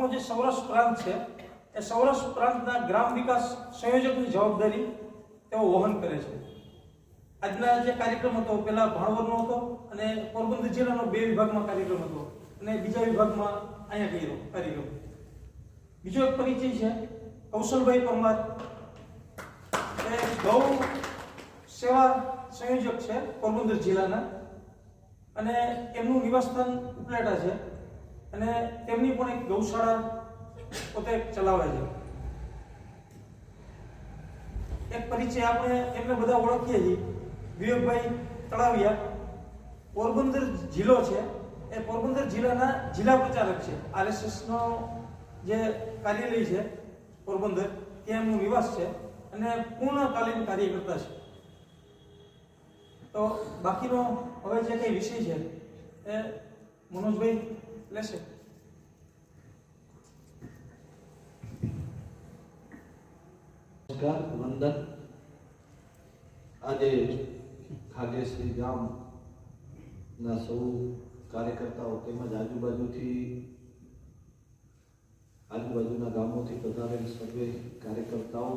આપણો જે સૌરાષ્ટ્ર પ્રાંત છે, એ સૌરાષ્ટ્ર પ્રાંતના ગ્રામ વિકાસ સંયોજકની જવાબદારી તેઓ વહન કરે છે. આજના જે કાર્યક્રમ હતો, પહેલા ભાણવરનો હતો અને પોરબંદર જિલ્લાનો બે વિભાગમાં કાર્યક્રમ હતો અને બીજા વિભાગમાં અહીંયા કર્યો, કાર્યક્રમ. બીજો એક પરિચય છે, કૌશલભાઈ પરમાર. એ ગૌ સેવા સંયોજક છે પોરબંદર જિલ્લાના અને એમનું નિવાસસ્થાન ઉપલેટા છે. અને તેમની પણ એક ગૌશાળા પોતે ચલાવે છે. એક પરિચય આપણે એમને બધા ઓળખીએ છીએ. વિવેકભાઈ તળાવિયા, પોરબંદર જિલ્લો છે. એ પોરબંદર જિલ્લાના જિલ્લા પ્રચારક છે. આરએસએસનો જે કાર્યાલય છે પોરબંદર, ત્યાં એમનું નિવાસ છે અને પૂર્ણકાલીન કાર્યકર્તા છે. તો બાકીનો હવે જે કંઈ વિષય છે, એ મનોજભાઈ લેશે નમસ્કાર વંદન આજે ખાગેશ્રી ગામ ના સૌ કાર્યકર્તાઓ તેમજ આજુબાજુથી આજુબાજુના ગામોથી પધારેલ સર્વે કાર્યકર્તાઓ,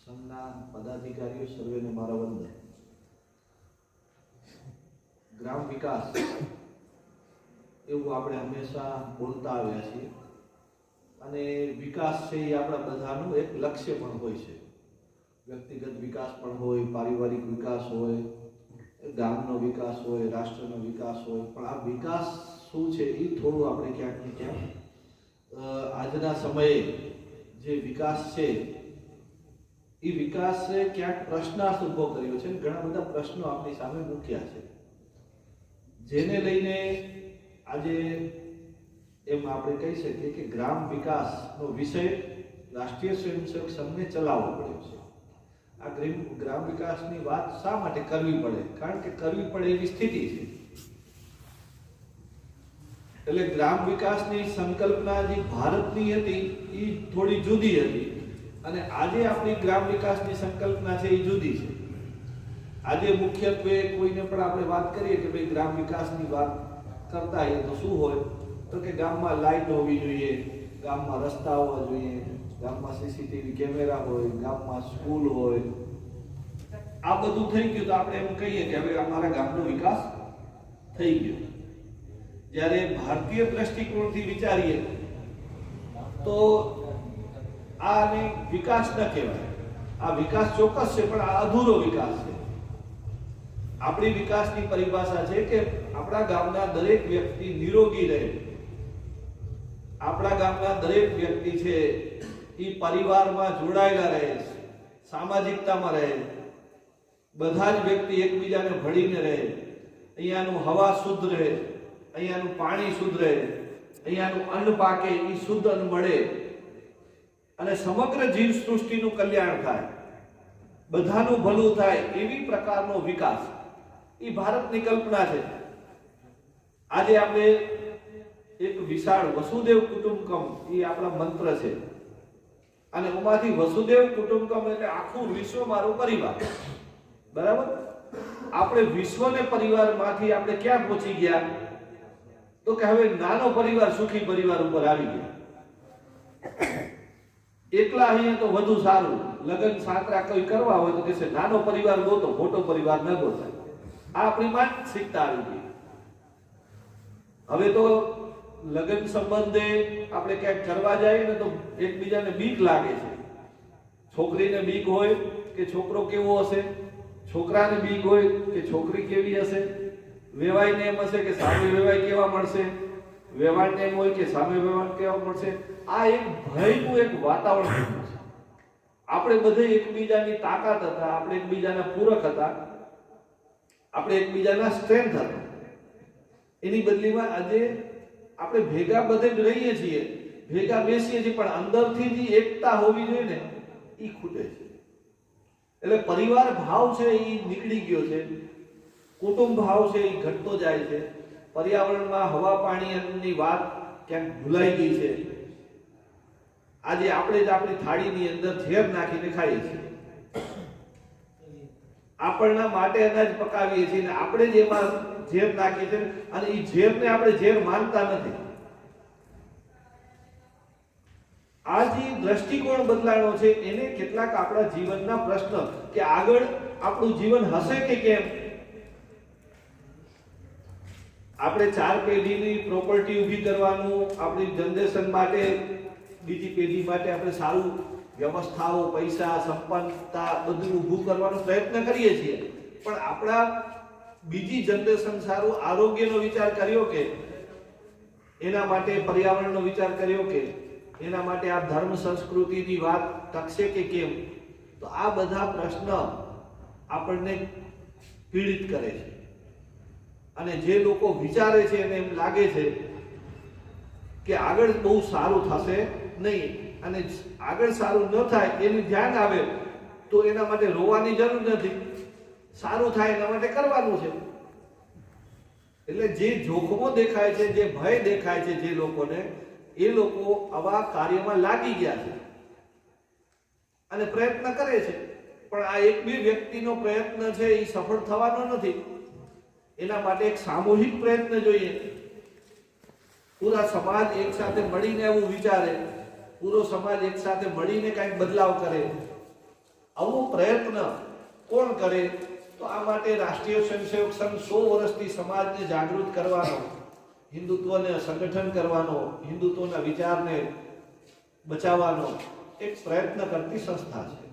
સંઘના પદાધિકારીઓ, સર્વેને મારા વંદન. ગ્રામ વિકાસ એવું આપણે હંમેશા બોલતા આવ્યા છીએ. અને વિકાસ છે એ આપણા બધાનું એક લક્ષ્ય પણ હોય છે. વ્યક્તિગત વિકાસ પણ હોય, પારિવારિક વિકાસ હોય, ગામનો વિકાસ હોય, રાષ્ટ્રનો વિકાસ હોય. પણ આ વિકાસ શું છે એ થોડું આપણે ક્યાંક ને ક્યાંક આજના સમયે જે વિકાસ છે, એ વિકાસે ક્યાંક પ્રશ્નાર્થ ઊભો કર્યો છે. ઘણા બધા પ્રશ્નો આપણી સામે મૂક્યા છે. જેને લઈને આજે એમ આપણે કહી શકીએ કે ગ્રામ વિકાસનો વિષય રાષ્ટ્રીય સ્વયંસેવક સંઘને ચલાવવો પડ્યો છે. આ ગ્રીમ ગ્રામ વિકાસની વાત શા માટે કરવી પડે? કારણ કે કરવી પડે એવી સ્થિતિ છે. એટલે ગ્રામ વિકાસની સંકલ્પના જે ભારતની હતી એ થોડી જુદી હતી. અને આજે આપણી ગ્રામ વિકાસની સંકલ્પના છે એ જુદી છે. આજે મુખ્યત્વે કોઈને પણ આપણે વાત કરીએ કે ભાઈ ગ્રામ વિકાસની વાત કરતા હોઈએ તો શું હોય? તો કે ગામમાં લાઈટ હોવી જોઈએ, ગામમાં રસ્તા હોવા જોઈએ, ગામમાં સીસીટીવી કેમેરા હોય, ગામમાં સ્કૂલ હોય. આ બધું થઈ ગયું તો આપણે એમ કહીએ કે હવે અમારા ગામનો વિકાસ થઈ ગયો. જ્યારે ભારતીય દ્રષ્ટિકોણથી વિચારીએ, તો આને વિકાસ ન કહેવાય. આ વિકાસ ચોક્કસ છે, પણ આ અધૂરો વિકાસ છે. આપણી વિકાસની પરિભાષા છે કે આપણા ગામના દરેક વ્યક્તિ નિરોગી રહે. આપણા ગામના દરેક વ્યક્તિ છે, એ પરિવારમાં જોડાયેલા રહે, સામાજિકતામાં રહે. બધા જ વ્યક્તિ એકબીજાને ભળીને રહે. અહીંયાનું હવા શુદ્ધ રહે, અહીંયાનું પાણી શુદ્ધ રહે, અહીંયાનું અન્ન પાકે એ શુદ્ધ અન્ન મળે. અને સમગ્ર જીવ સૃષ્ટિનું કલ્યાણ થાય. બધાનું ભલું થાય એવી પ્રકારનો વિકાસ. એ ભારતની કલ્પના છે. આજે આપણે એક વિશાળ વસુદેવ કુટુંબકમ, એ આપણા મંત્ર છે. અને એમાંથી વસુદેવ કુટુંબકમ એટલે આખું વિશ્વ મારો પરિવાર. બરાબર? આપણે વિશ્વને પરિવારમાંથી આપણે ક્યાં પહોંચી ગયા? તો કે હવે નાનો પરિવાર, સુખી પરિવાર ઉપર આવી ગયા. એકલા અહીંયા તો વધુ સારું. લગ્ન સાંકરા કોઈ કરવા હોય તો કે નાનો પરિવાર ગોતો મોટો પરિવાર ન ગોતાય આ આપણી માનસિકતા આવી ગઈ. હવે તો લગ્ન સંબંધે આપણે ક્યાંક ફરવા જઈએ ને તો એકબીજાને બીક લાગે છે. છોકરીને બીક હોય કે છોકરો કેવો હશે? છોકરાને બીક હોય કે છોકરી કેવી હશે? વેવાઈને એમ હશે કે સામે વેવાય કેવા મળશે? વેવાણને એમ હોય કે સામે વેવાણ કેવા મળશે? આ એક ભયનું એક વાતાવરણ છે. આપણે બધે એકબીજાની તાકાત હતા, આપણે એકબીજાના પૂરક હતા, આપણે એકબીજાના સ્ટ્રેન્થ હતા. એની બદલીમાં આજે આપણે ભેગા બધે જ રહીએ છીએ, ભેગા બેસીએ છીએ, પણ અંદરથી જે એકતા હોવી જોઈએ ને એ ખૂટે છે. એટલે પરિવાર ભાવ છે એ નીકળી ગયો છે, કુટુંબ ભાવ છે એ ઘટતો જાય છે, પર્યાવરણમાં હવા પાણીની વાત ક્યાંક ભૂલાઈ ગઈ છે. આજે આપણે જ આપણી થાળીની અંદર ઝેર નાખીને ખાઈએ છીએ. આપણના માટે અનાજ પકાવીએ છીએ અને આપણે જ એમાં ઝેર નાખીએ છીએ અને એ ઝેરને આપણે ઝેર માનતા નથી. આ જે દ્રષ્ટિકોણ બદલાયો છે, એને કેટલાક આપણા જીવનના પ્રશ્ન કે આગળ આપણું જીવન હશે કે કેમ? આપણે ચાર પેઢીની પ્રોપર્ટી ઊભી કરવાનું, આપણી જનરેશન માટે, બીજી પેઢી માટે આપણે સારું વ્યવસ્થાઓ, પૈસા સંપન્નતા બધું ઊભું કરવાનો પ્રયત્ન કરીએ છીએ. પણ આપણા બીજી જનરેશન સારું આરોગ્યનો વિચાર કર્યો કે, એના માટે પર્યાવરણનો વિચાર કર્યો કે, એના માટે આ ધર્મ સંસ્કૃતિની વાત ટકશે કે કેમ? તો આ બધા પ્રશ્ન આપણને પીડિત કરે છે. અને જે લોકો વિચારે છે એને એમ લાગે છે કે આગળ બહુ સારું થશે, નહીં. અને આગળ સારું ન થાય એનું ધ્યાન આવે, તો એના માટે રોવાની જરૂર નથી. સારું થાય એના માટે કરવાનું છે. એટલે જે જોખમો દેખાય છે, જે ભય દેખાય છે જે લોકોને, એ લોકો આવા કાર્યમાં લાગી ગયા છે અને પ્રયત્ન કરે છે. પણ આ એક બે વ્યક્તિનો પ્રયત્ન છે, એ સફળ થવાનો નથી. એના માટે એક સામૂહિક પ્રયત્ન જોઈએ. પૂરા સમાજ એક સાથે મળીને એવું વિચારે. પૂરો સમાજ એક સાથે મળીને કંઈક બદલાવ કરે. આવો પ્રયત્ન કોણ કરે? તો આ માટે રાષ્ટ્રીય સ્વયંસેવક સંઘ સો વર્ષથી સમાજને જાગૃત કરવાનો, હિન્દુત્વને સંગઠન કરવાનો, હિન્દુત્વના વિચારને બચાવવાનો એક પ્રયત્ન કરતી સંસ્થા છે.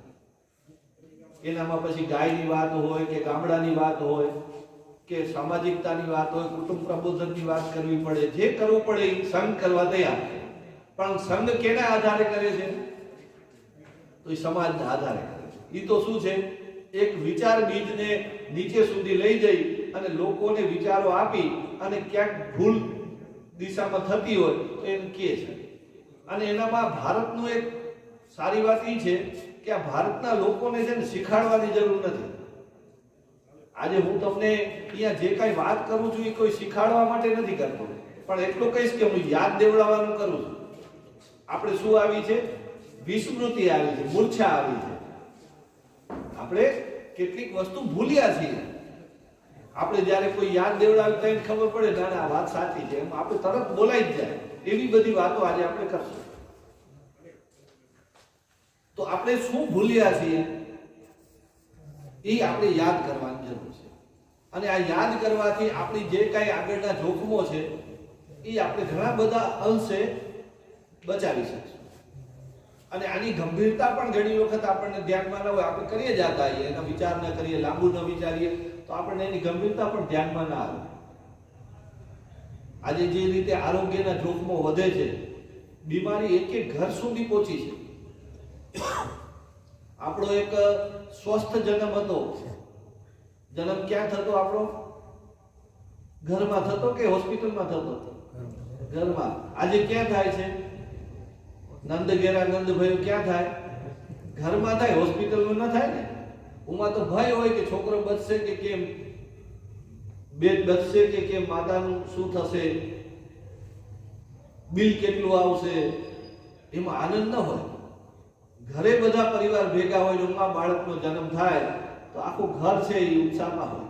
એનામાં પછી ગાયની વાત હોય કે ગામડાની વાત હોય કે સામાજિકતાની વાત હોય, કુટુંબ પ્રબોધનની વાત કરવી પડે, જે કરવું પડે એ સંઘ કરવા તૈયાર પણ સંઘ કેના આધારે કરે છે? તો એ સમાજના આધારે કરે છે. એ તો શું છે? એક વિચાર બીજને નીચે સુધી લઈ જઈ અને લોકોને વિચારો આપી અને ક્યાંક ભૂલ દિશામાં થતી હોય તો એને કહે છે. અને એનામાં ભારતનું એક સારી વાત એ છે કે આ ભારતના લોકોને છે ને શીખાડવાની જરૂર નથી. આજે હું તમને અહીંયા જે કાંઈ વાત કરું છું એ કોઈ શીખાડવા માટે નથી કરતો. પણ એટલું કહીશ કે હું યાદ દેવડાવવાનું કરું છું. આપણે શું આવી છે? વિસ્મૃતિ આવી છે, મૂર્છા આવી છે. આપણે કેટલીક વસ્તુ ભૂલ્યા છીએ. આપણે જ્યારે કોઈ યાદ દેવડાવતા એને ખબર પડે ના, આ વાત સાચી છે. એમ આપણે તરત બોલાઈ જ જાય. એવી બધી વાતો આજે આપણે કરશું. તો આપણે શું ભૂલ્યા છીએ? એ આપણે યાદ કરવાની જરૂર છે. અને આ યાદ કરવાથી આપણી જે કાંઈ આગળના જોખમો છે, એ આપણે ઘણા બધા અંશે બચાવી શકીશું. અને આની ગંભીરતા પણ ઘણી વખત આપણને ધ્યાનમાં ન હોય. આપણે કરીએ જતા હોઈએ એનો વિચાર ન કરીએ લાંબુ ન વિચારીએ તો આપણને એની ગંભીરતા પણ ધ્યાનમાં ના આવે. આજે જે રીતે આરોગ્યના જોખમો વધે છે બીમારી એક એક ઘર સુધી પહોંચી છે. આપણો એક સ્વસ્થ જન્મ હતો. જન્મ ક્યાં થતો આપણો? ઘરમાં થતો કે હોસ્પિટલમાં થતો? ઘરમાં. આજે ક્યાં થાય છે? નંદ ઘેરા નંદ ભયો ક્યાં થાય? ઘરમાં થાય, હોસ્પિટલમાં ન થાય ને? ઉમાં તો ભય હોય કે છોકરો બચશે કે કેમ? બેન બચશે કે કેમ? માતાનું શું થશે? બિલ કેટલું આવશે? એમાં આનંદ ન હોય. ઘરે બધા પરિવાર ભેગા હોય ઉમાં બાળકનો જન્મ થાય, તો આખું ઘર છે એ ઉત્સાહમાં હોય.